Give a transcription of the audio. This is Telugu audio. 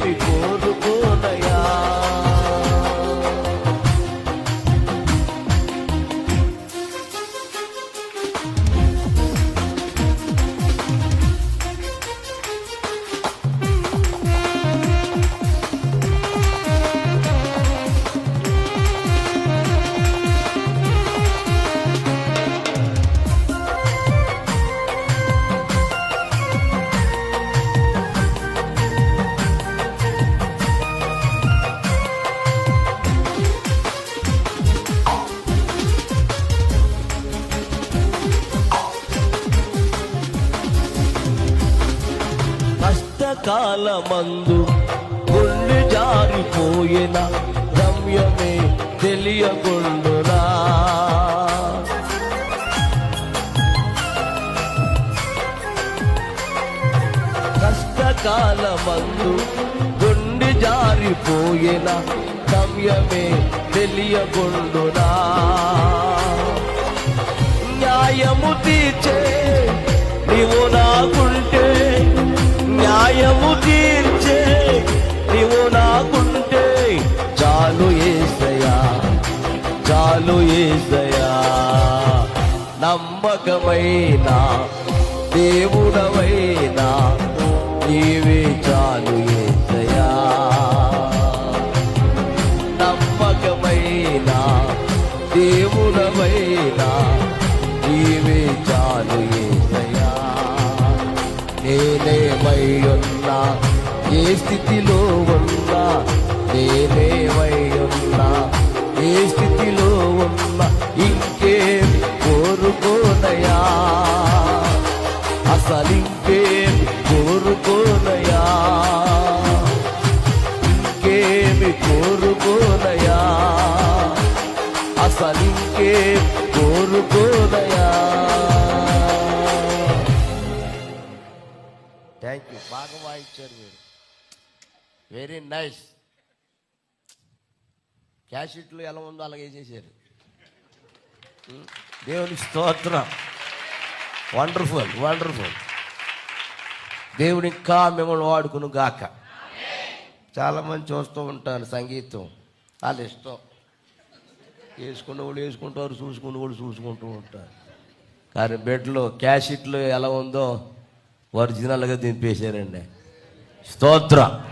对格 కష్టకాలమందు గుళ్ళు జారిపోయిన గమ్యమే తెలియకుండురా కష్టకాలమందు గుండి జారిపోయిన గమ్యమే తెలియకుండురా న్యాయము తీర్చే చాలు ఏసయా నమ్మకమైన దేవుడవైనా నీవే చాలు ఏసయా నమ్మకమైన దేవుడవైనా నీవే చాలు ఏసయ్యా నేనేమై ఉన్నా ఏ స్థితిలో ఉన్నా కోరుకోదయా? అసలు ఇంకేం థ్యాంక్ యూ బాగా వాయించారు మీరు. వెరీ నైస్ క్యాషెట్లు ఎలా ఉందో అలాగే చేశారు. Hmm? దేవుని స్తోత్రం. వండర్ఫుల్ వండర్ఫుల్ దేవుని ఇంకా మిమ్మల్ని వాడుకును గాక. చాలామంది చూస్తూ ఉంటారు సంగీతం. వాళ్ళ ఇష్టం. వేసుకున్న వాళ్ళు వేసుకుంటారు చూసుకున్న వాళ్ళు చూసుకుంటూ ఉంటారు. కానీ బెడ్లో క్యాషెట్లు ఎలా ఉందో ఒరిజినల్గా దింపేశారండి. స్తోత్రం.